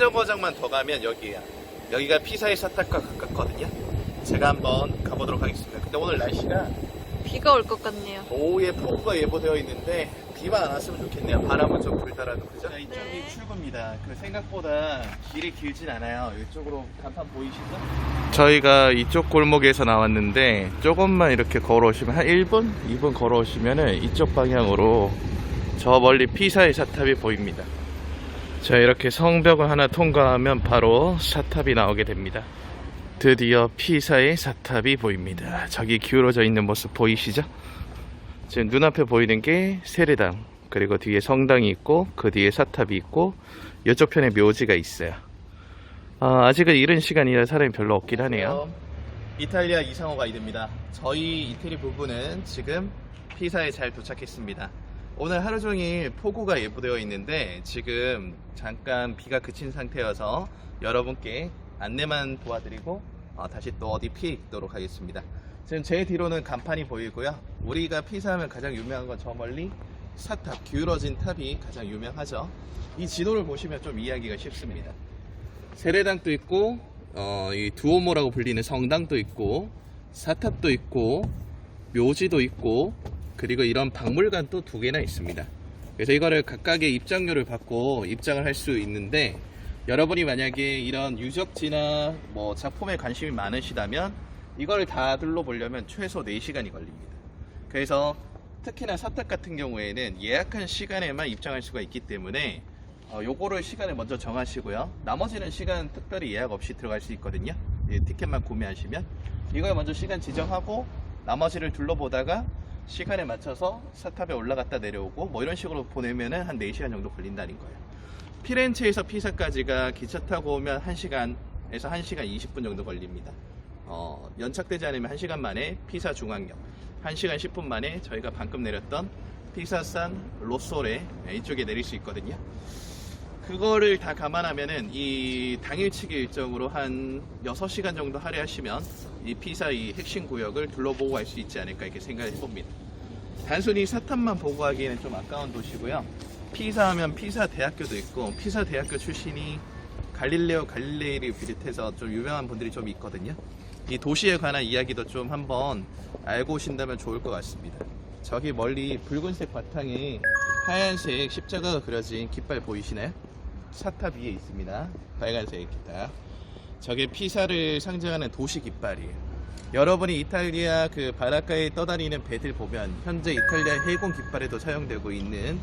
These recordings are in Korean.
정거장만 더 가면 여기야. 여기가 피사의 사탑과 가깝거든요. 제가 한번 가보도록 하겠습니다. 근데 오늘 날씨가 비가 올 것 같네요. 오후에 폭우가 예보되어 있는데 비만 안 왔으면 좋겠네요. 바람은 좀 불더라도 그죠? 이쪽이 네. 출구입니다. 그 생각보다 길이 길진 않아요. 이쪽으로 간판 보이시죠? 저희가 이쪽 골목에서 나왔는데 조금만 이렇게 걸어오시면 한 1분, 2분 걸어오시면은 이쪽 방향으로 저 멀리 피사의 사탑이 보입니다. 자 이렇게 성벽을 하나 통과하면 바로 사탑이 나오게 됩니다. 드디어 피사의 사탑이 보입니다. 저기 기울어져 있는 모습 보이시죠? 지금 눈앞에 보이는 게 세례당 그리고 뒤에 성당이 있고 그 뒤에 사탑이 있고 이쪽 편에 묘지가 있어요. 아, 아직은 이른 시간이라 사람이 별로 없긴 하네요. 이탈리아 이상호 가이드입니다. 저희 이태리 부부는 지금 피사에 잘 도착했습니다. 오늘 하루 종일 폭우가 예보되어 있는데 지금 잠깐 비가 그친 상태여서 여러분께 안내만 도와드리고 어, 다시 또 어디 피해 있도록 하겠습니다. 지금 제 뒤로는 간판이 보이고요. 우리가 피사하면 가장 유명한 건 저 멀리 사탑, 기울어진 탑이 가장 유명하죠. 이 지도를 보시면 좀 이해하기가 쉽습니다. 세례당도 있고 어, 이 두오모라고 불리는 성당도 있고 사탑도 있고 묘지도 있고 그리고 이런 박물관 또 두 개나 있습니다. 그래서 이거를 각각의 입장료를 받고 입장을 할 수 있는데 여러분이 만약에 이런 유적지나 뭐 작품에 관심이 많으시다면 이걸 다 둘러보려면 최소 4시간이 걸립니다. 그래서 특히나 사탑 같은 경우에는 예약한 시간에만 입장할 수가 있기 때문에 어, 요거를 시간을 먼저 정하시고요. 나머지는 시간 특별히 예약 없이 들어갈 수 있거든요. 예, 티켓만 구매하시면 이걸 먼저 시간 지정하고 나머지를 둘러보다가 시간에 맞춰서 사탑에 올라갔다 내려오고 뭐 이런 식으로 보내면은 한 4시간 정도 걸린다는 거예요. 피렌체에서 피사까지가 기차 타고 오면 1시간에서 1시간 20분 정도 걸립니다. 어, 연착되지 않으면 1시간 만에 피사 중앙역, 1시간 10분 만에 저희가 방금 내렸던 피사산 로소레 이쪽에 내릴 수 있거든요. 그거를 다 감안하면은 이 당일치기 일정으로 한 6시간 정도 할애하시면 이 피사 이 핵심 구역을 둘러보고 갈 수 있지 않을까 이렇게 생각을 해봅니다. 단순히 사탑만 보고 가기에는 좀 아까운 도시고요. 피사 하면 피사 대학교도 있고 피사 대학교 출신이 갈릴레오 갈릴레이를 비롯해서 좀 유명한 분들이 좀 있거든요. 이 도시에 관한 이야기도 좀 한번 알고 오신다면 좋을 것 같습니다. 저기 멀리 붉은색 바탕에 하얀색 십자가가 그려진 깃발 보이시나요? 사탑 위에 있습니다. 빨간색 깃발. 저게 피사를 상징하는 도시 깃발이에요. 여러분이 이탈리아 그 바닷가에 떠다니는 배들 보면 현재 이탈리아 해군 깃발에도 사용되고 있는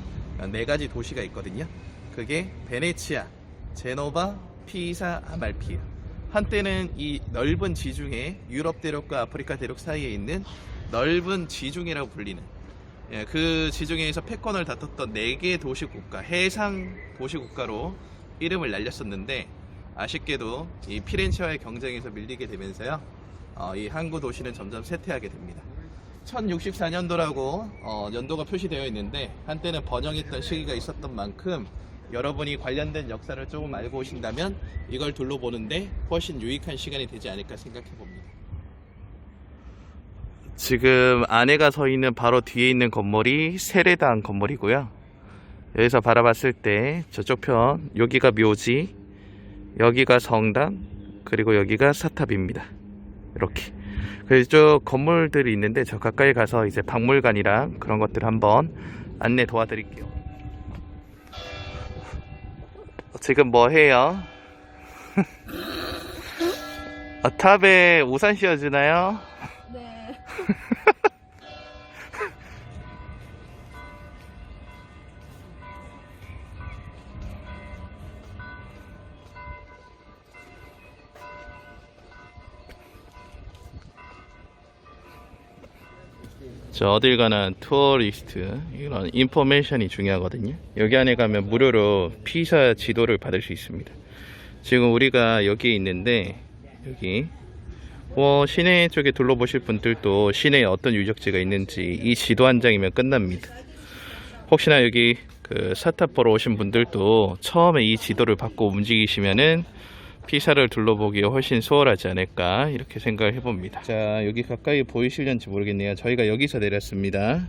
네 가지 도시가 있거든요. 그게 베네치아, 제노바, 피사, 아말피아. 한때는 이 넓은 지중해 유럽 대륙과 아프리카 대륙 사이에 있는 넓은 지중해라고 불리는 예, 그 지중해에서 패권을 다퉜던 네개 도시 국가, 해상 도시 국가로 이름을 날렸었는데 아쉽게도 이 피렌체와의 경쟁에서 밀리게 되면서요. 어, 이 항구 도시는 점점 쇠퇴하게 됩니다. 1064년도라고 어, 연도가 표시되어 있는데 한때는 번영했던 시기가 있었던 만큼 여러분이 관련된 역사를 조금 알고 오신다면 이걸 둘러보는데 훨씬 유익한 시간이 되지 않을까 생각해 봅니다. 지금 아내가 서 있는 바로 뒤에 있는 건물이 세례당 건물이고요. 여기서 바라봤을 때 저쪽 편 여기가 묘지, 여기가 성당, 그리고 여기가 사탑입니다. 이렇게. 그래서 건물들이 있는데 저 가까이 가서 이제 박물관이랑 그런 것들 한번 안내 도와드릴게요. 지금 뭐 해요? 아, 탑에 우산 씌워주나요? 저 어딜 가나 투어리스트 이런 인포메이션이 중요하거든요. 여기 안에 가면 무료로 피사 지도를 받을 수 있습니다. 지금 우리가 여기에 있는데 여기 뭐 시내 쪽에 둘러보실 분들도 시내에 어떤 유적지가 있는지 이 지도 한 장이면 끝납니다. 혹시나 여기 그 사탑 보러 오신 분들도 처음에 이 지도를 받고 움직이시면은 피사를 둘러보기에 훨씬 수월하지 않을까 이렇게 생각을 해봅니다. 자 여기 가까이 보이실는지 모르겠네요. 저희가 여기서 내렸습니다.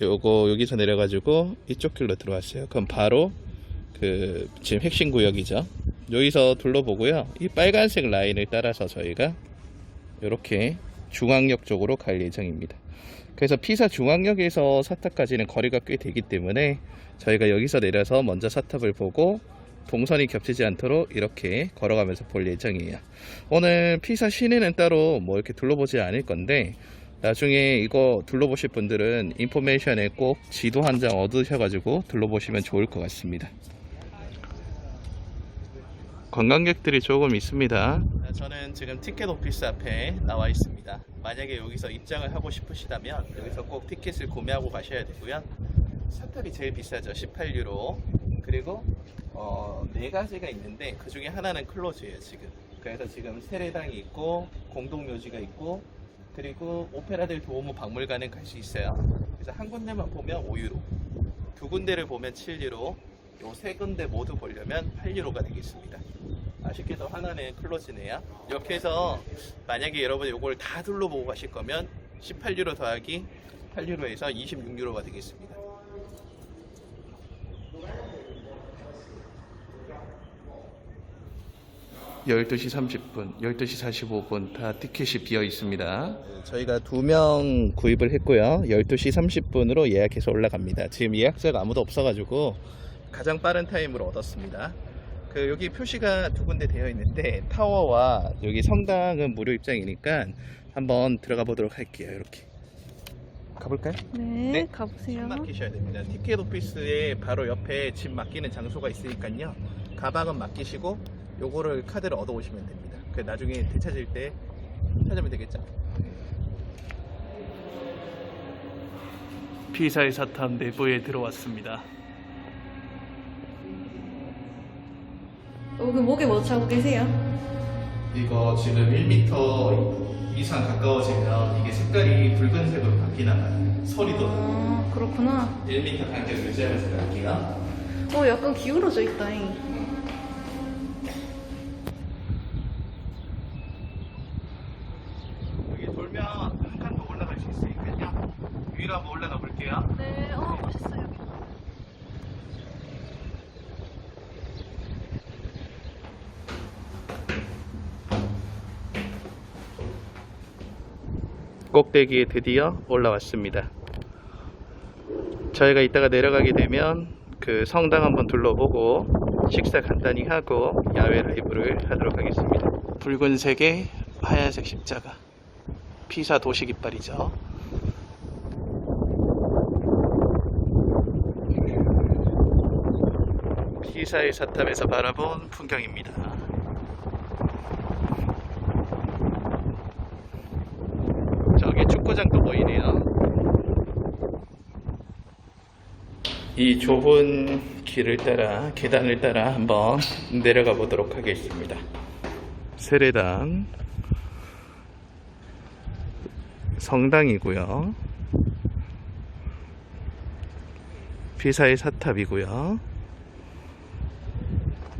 요거 여기서 내려 가지고 이쪽 길로 들어왔어요. 그럼 바로 그 지금 핵심 구역이죠. 여기서 둘러보고요. 이 빨간색 라인을 따라서 저희가 이렇게 중앙역 쪽으로 갈 예정입니다. 그래서 피사 중앙역에서 사탑까지는 거리가 꽤 되기 때문에 저희가 여기서 내려서 먼저 사탑을 보고 동선이 겹치지 않도록 이렇게 걸어가면서 볼 예정이에요. 오늘 피사 시내는 따로 뭐 이렇게 둘러보지 않을 건데 나중에 이거 둘러보실 분들은 인포메이션에 꼭 지도 한 장 얻으셔가지고 둘러보시면 좋을 것 같습니다. 관광객들이 조금 있습니다. 저는 지금 티켓 오피스 앞에 나와 있습니다. 만약에 여기서 입장을 하고 싶으시다면 여기서 꼭 티켓을 구매하고 가셔야 되고요. 사탑이 제일 비싸죠. 18유로. 그리고 어, 네 가지가 있는데 그 중에 하나는 클로즈예요 지금. 그래서 지금 세례당이 있고 공동묘지가 있고 그리고 오페라델 도오모 박물관은 갈 수 있어요. 그래서 한 군데만 보면 5유로, 두 군데를 보면 7유로, 요 세 군데 모두 보려면 8유로가 되겠습니다. 아쉽게도 하나는 클로즈네요. 이렇게 해서 만약에 여러분 이걸 다 둘러보고 가실 거면 18유로 더하기 8유로에서 26유로가 되겠습니다. (12시 30분) (12시 45분) 다 티켓이 비어 있습니다 저희가 두 명 구입을 했고요 (12시 30분으로) 예약해서 올라갑니다 지금 예약자가 아무도 없어가지고 가장 빠른 타임으로 얻었습니다 그 여기 표시가 두 군데 되어 있는데 타워와 여기 성당은 무료 입장이니까 한번 들어가 보도록 할게요 이렇게 가볼까요? 네, 네. 가보세요. 짐 맡기셔야 됩니다. 티켓 오피스에 바로 옆에 짐 맡기는 장소가 있으니까요. 가방은 맡기시고 요거를 카드를 얻어 오시면 됩니다. 그 나중에 되찾을 때 찾으면 되겠죠. 피사의 사탑 내부에 들어왔습니다. 어, 그 목에 뭐 차고 계세요? 이거 지금 1m 이상 가까워지면 이게 색깔이 붉은색으로 바뀌나 봐요. 소리도 아, 그렇구나. 1m 간격을 유지하면서 갈게요. 어, 약간 기울어져 있다잉. 여기 돌면 한 칸 더 올라갈 수 있으니까요. 위로 한번 올라가 볼게요. 네, 어, 멋있어요. 여기. 꼭대기에 드디어 올라왔습니다. 저희가 이따가 내려가게 되면 그 성당 한번 둘러보고 식사 간단히 하고 야외 라이브를 하도록 하겠습니다. 붉은색의 하얀색 십자가. 피사 도시 깃발이죠. 피사의 사탑에서 바라본 풍경입니다. 축구장도 보이네요. 이 좁은 길을 따라 계단을 따라 한번 내려가 보도록 하겠습니다. 세례당 성당이고요. 피사의 사탑이고요.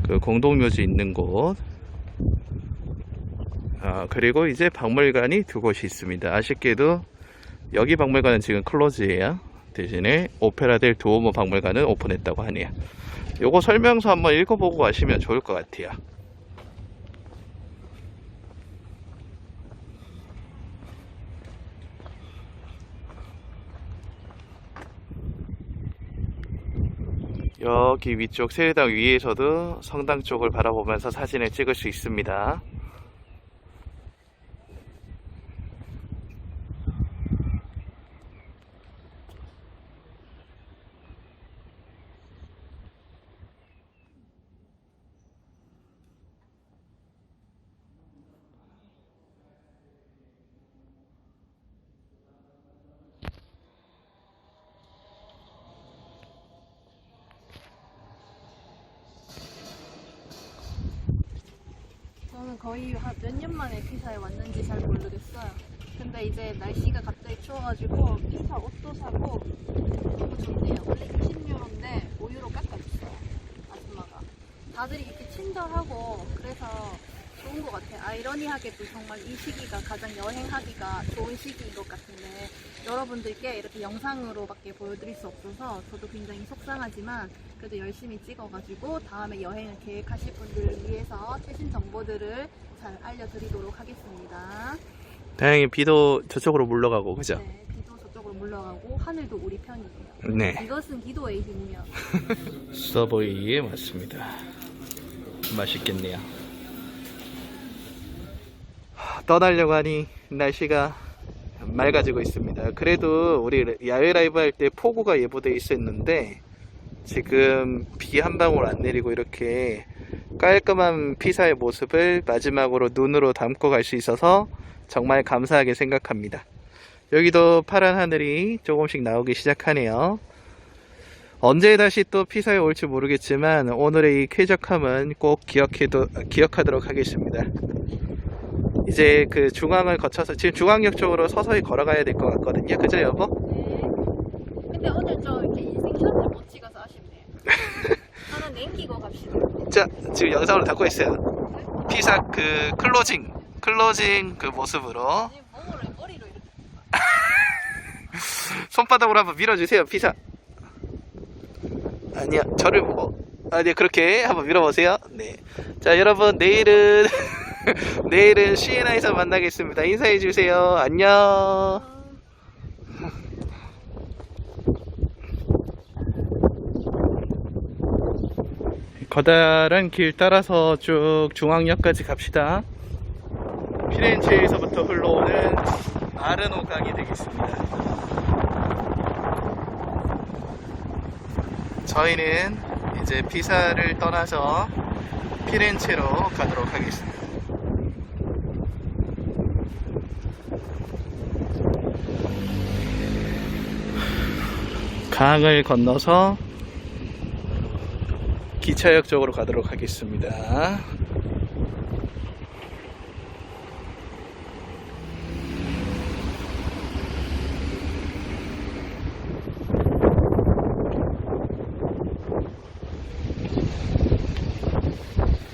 그 공동묘지 있는 곳. 아, 그리고 이제 박물관이 두 곳이 있습니다. 아쉽게도 여기 박물관은 지금 클로즈예요. 대신에 오페라 델 두오모 박물관은 오픈했다고 하네요. 요거 설명서 한번 읽어보고 가시면 좋을 것 같아요. 여기 위쪽 세례당 위에서도 성당 쪽을 바라보면서 사진을 찍을 수 있습니다. 저는 거의 한몇년 만에 피사에 왔는지 잘 모르겠어요. 근데 이제 날씨가 갑자기 추워가지고 피사 옷도 사고 너무 좋네요. 원래 20유로인데 5유로 깎아줬어요. 아줌마가. 다들 이렇게 친절하고 그래서 좋은 것 같아요. 아이러니하게도 정말 이 시기가 가장 여행하기가 좋은 시기인 것 같은데 여러분들께 이렇게 영상으로밖에 보여드릴 수 없어서 저도 굉장히 속상하지만 그래도 열심히 찍어가지고 다음에 여행을 계획하실 분들을 위해서 최신 정보들을 잘 알려드리도록 하겠습니다. 다행히 비도 저쪽으로 물러가고 그죠? 네, 비도 저쪽으로 물러가고 하늘도 우리 편이에요. 네. 이것은 기도의 힘이며 서보이 맞습니다. 맛있겠네요. 하, 떠나려고 하니 날씨가 맑아지고 있습니다. 그래도 우리 야외 라이브 할 때 폭우가 예보돼 있었는데 지금 비 한 방울 안 내리고 이렇게 깔끔한 피사의 모습을 마지막으로 눈으로 담고 갈 수 있어서 정말 감사하게 생각합니다. 여기도 파란 하늘이 조금씩 나오기 시작하네요. 언제 다시 또 피사에 올지 모르겠지만 오늘의 이 쾌적함은 꼭 기억해도, 기억하도록 하겠습니다. 이제 그 중앙을 거쳐서 지금 중앙역 쪽으로 서서히 걸어가야 될 것 같거든요. 그죠 여보? 네. 근데 오늘 좀 이렇게 인생 샷을 못 찍어서 아쉽네요. 하나 남기고 갑시다. 자 지금 영상으로 담고 있어요. 피사 그 클로징 클로징 그 모습으로 머리를 머리로 이렇게 손바닥으로 한번 밀어주세요 피사. 아니야 저를 보고 아니 그렇게 한번 밀어보세요. 네. 자 여러분 내일은 내일은 시에나에서 만나겠습니다. 인사해 주세요. 안녕. 커다란 길 따라서 쭉 중앙역까지 갑시다. 피렌체에서부터 흘러오는 아르노 강이 되겠습니다. 저희는 이제 피사를 떠나서 피렌체로 가도록 하겠습니다. 강을 건너서 기차역 쪽으로 가도록 하겠습니다.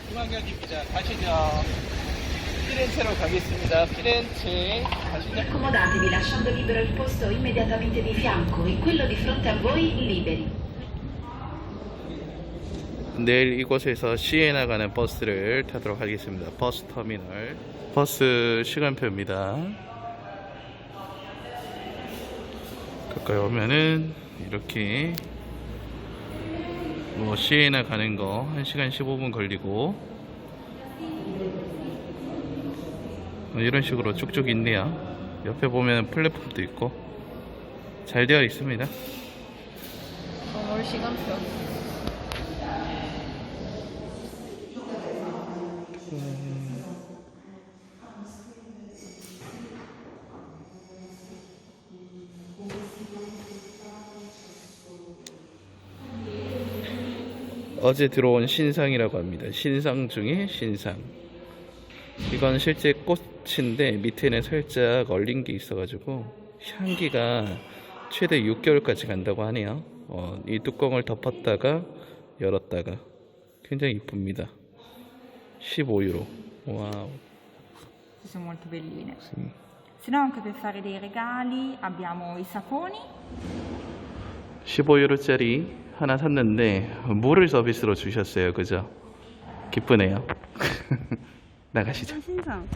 중앙역입니다. 가시죠. 피렌체로 가겠습니다. 피렌체. Accomodatevi lasciando libero il posto immediatamente di fianco e quello di fronte a voi liberi. 내일 이곳에서 시에나 가는 버스를 타도록 하겠습니다. 버스 터미널. 버스 시간표입니다. 가까이 오면은 이렇게 뭐 시에나 가는 거 1시간 15분 걸리고 뭐 이런 식으로 쭉쭉 있네요. 옆에 보면 플랫폼도 있고 잘 되어 있습니다. 오늘 시간표. 어제 들어온 신상이라고 합니다. 신상 중에 신상. 이건 실제 꽃 인데 밑에는 살짝 얼린 게 있어가지고 향기가 최대 6개월까지 간다고 하네요. 어, 이 뚜껑을 덮었다가 열었다가 굉장히 이쁩니다. 15유로. 와우. sono molto belline. sì. Se no anche per fare dei regali abbiamo i saponi 15유로짜리 하나 샀는데 물을 서비스로 주셨어요. 그죠? 기쁘네요. 나가시죠. 신상.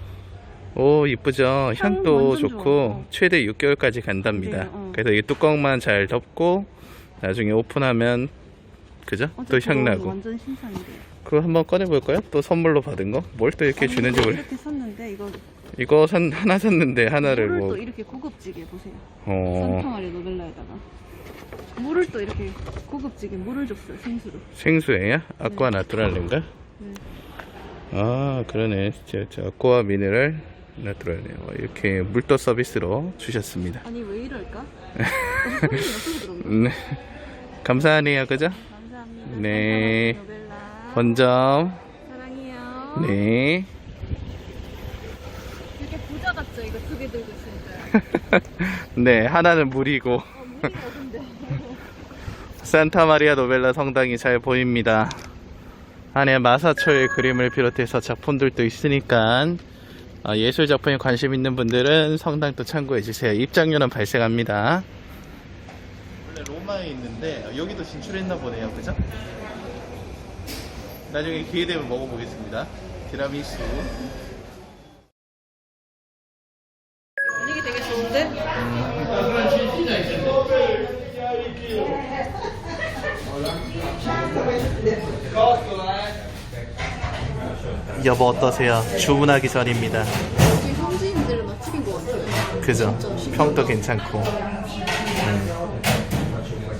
오 이쁘죠? 향도 완전 좋고 좋아. 최대 6개월까지 간답니다. 네, 어. 그래서 이 뚜껑만 잘 덮고 나중에 오픈하면 그죠? 또향 나고. 완전 신상이래요. 그거 한번 꺼내 볼까요? 또 선물로 받은 거? 뭘 또 이렇게 주는지 모르 이렇게 샀는데 이거 이거 산 하나 샀는데 하나를 물을 뭐. 또 이렇게 고급지게 보세요. 어, 산타마리 노벨라에다가. 물을 또 이렇게 고급지게 물을 줬어요 생수로. 생수예요? 아쿠아 나트랄인가? 네. 아 그러네. 진짜 저 아쿠아 미네랄 나트랄네요 이렇게 물도 서비스로 주셨습니다 아니 왜 이럴까? 네 감사하네요 그죠 감사합니다. 네. 본점 사랑해요. 네 되게 부자 같죠 이거 두 개 들고 있으니까. 네, 하나는 물이고 어 물이 어딘데? 산타 마리아 노벨라 성당이 잘 보입니다. 안에 마사초의 그림을 비롯해서 작품들도 있으니까 어, 예술 작품에 관심 있는 분들은 성당 또 참고해 주세요. 입장료는 발생합니다. 원래 로마에 있는데 여기도 진출했나 보네요, 그죠? 나중에 기회 되면 먹어보겠습니다. 티라미수. 분위기 되게 좋은데? 여보 어떠세요? 주문하기 전입니다. 여기 현지인들 맛집인 것 같아요. 그죠? 평도 괜찮고. 음.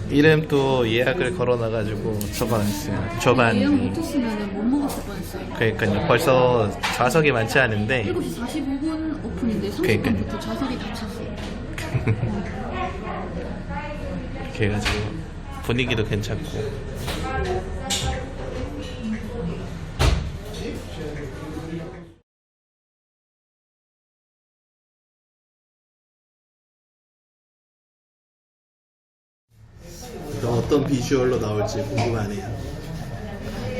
이름 또 예약을 걸어놔가지고 적어놨어요. 예약 저반. 못했으면 못 먹었을 뻔했어요. 그러니까요. 벌써 좌석이 많지 않은데 7시 45분 오픈인데 그러니까요. 30분부터 좌석이 다 찼어요. 이렇게 해가지고 분위기도 괜찮고. 비주얼로 나올지 궁금하네요.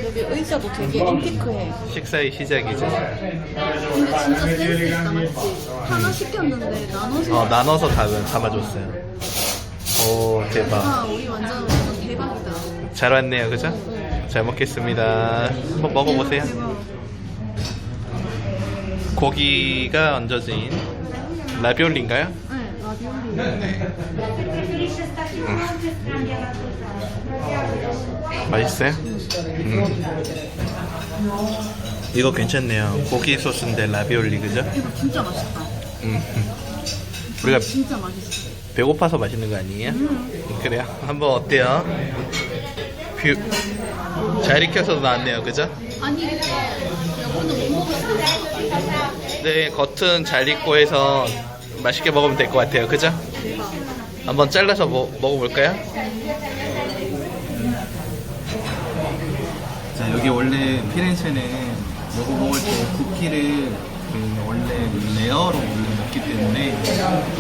여기 의자도 되게 앤티크해. 식사의 시작이죠. 근데 진짜 센스 있다 맞지? 하나 시켰는데 나눠서 어, 나눠서 다, 담아줬어요. 오, 대박. 아 우리 완전 완전 대박이다. 잘 왔네요, 그죠? 잘 먹겠습니다. 한번 먹어보세요. 대박. 고기가 얹어진 라비올리인가요? 네 라비올리. 맛있어요? 음. 이거 괜찮네요. 고기 소스인데 라비올리, 그죠? 이거 진짜 맛있다. 음. 우리가 진짜 맛있어. 배고파서 맛있는 거 아니에요? 그래요? 한번 어때요? 뷰. 잘 익혀서 나왔네요, 그죠? 아니 여보는 못 먹었어. 네, 겉은 잘 익고 해서 맛있게 먹으면 될 것 같아요, 그죠? 한번 잘라서 뭐, 먹, 먹어볼까요? 자 여기 원래 피렌체는 요거 먹을 때 쿠키를 그 원래 레어로 원래 먹기 때문에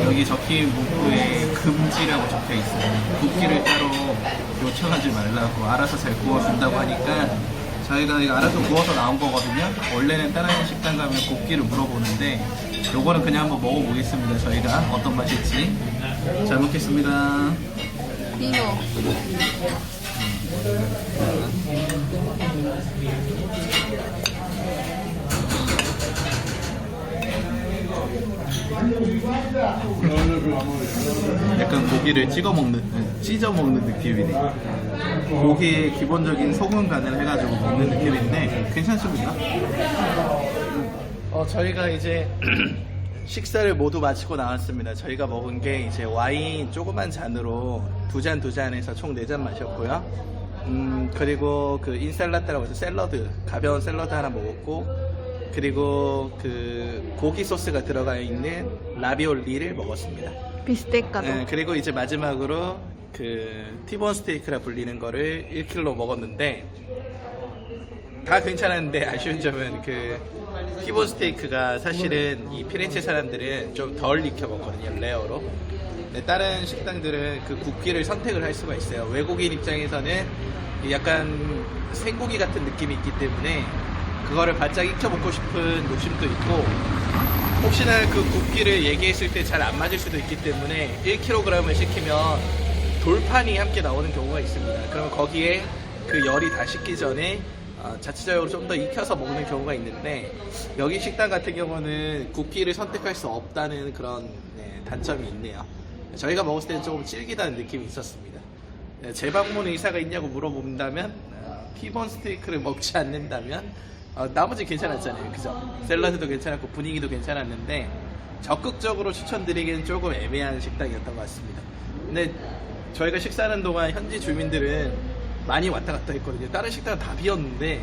여기 적힌 문구에 금지라고 적혀 있어요. 쿠키를 따로 요청하지 말라고 알아서 잘 구워준다고 하니까 저희가 알아서 구워서 나온 거거든요. 원래는 다른 식당 가면 고기를 물어보는데 요거는 그냥 한번 먹어보겠습니다. 저희가 어떤 맛일지 잘 먹겠습니다. 비노. 약간 고기를 찍어 먹는, 찢어 먹는 느낌이네. 고기에 기본적인 소금 간을 해가지고 먹는 느낌인데 괜찮습니다. 어, 저희가 이제 식사를 모두 마치고 나왔습니다. 저희가 먹은 게 이제 와인 조그만 잔으로 두 잔 두 잔에서 총 네 잔 마셨고요. 음, 그리고 그 인살라타라고 해서 샐러드, 가벼운 샐러드 하나 먹었고, 그리고 그 고기 소스가 들어가 있는 라비올리를 먹었습니다. 비스테카도. 네, 그리고 이제 마지막으로 그 티본 스테이크라 불리는 거를 1kg 먹었는데 다 괜찮았는데 아쉬운 점은 그 티본 스테이크가 사실은 이 피렌체 사람들은 좀 덜 익혀 먹거든요 레어로 다른 식당들은 그 굽기를 선택을 할 수가 있어요 외국인 입장에서는 약간 생고기 같은 느낌이 있기 때문에 그거를 바짝 익혀 먹고 싶은 욕심도 있고 혹시나 그 굽기를 얘기했을 때 잘 안 맞을 수도 있기 때문에 1kg을 시키면 돌판이 함께 나오는 경우가 있습니다. 그러면 거기에 그 열이 다 식기 전에 어, 자체적으로 좀 더 익혀서 먹는 경우가 있는데 여기 식당 같은 경우는 굽기를 선택할 수 없다는 그런 네, 단점이 있네요. 저희가 먹었을 때는 조금 질기다는 느낌이 있었습니다. 네, 재방문 의사가 있냐고 물어본다면 어, 티본 스테이크를 먹지 않는다면 어, 나머지 괜찮았잖아요. 그죠? 샐러드도 괜찮았고 분위기도 괜찮았는데 적극적으로 추천드리기는 조금 애매한 식당이었던 것 같습니다. 근데 저희가 식사하는 동안 현지 주민들은 많이 왔다 갔다 했거든요. 다른 식당은 다 비었는데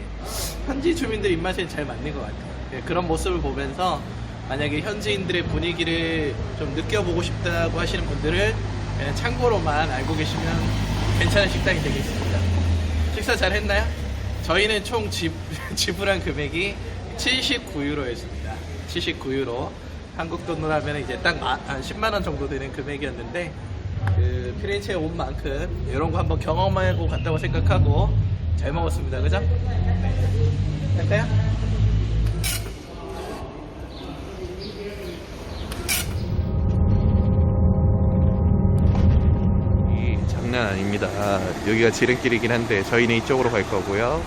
현지 주민들 입맛에 잘 맞는 것 같아요. 예, 그런 모습을 보면서 만약에 현지인들의 분위기를 좀 느껴보고 싶다고 하시는 분들은 그냥 참고로만 알고 계시면 괜찮은 식당이 되겠습니다. 식사 잘 했나요? 저희는 총 지, 지불한 금액이 79유로였습니다. 79유로. 한국 돈으로 하면 이제 딱 마- 한 10만원 정도 되는 금액이었는데, 그 피렌체에 온 만큼 이런 거 한번 경험하고 간다고 생각하고 잘 먹었습니다. 그죠? 할까요? 이 장난 아닙니다. 아, 여기가 지름길이긴 한데 저희는 이쪽으로 갈 거고요.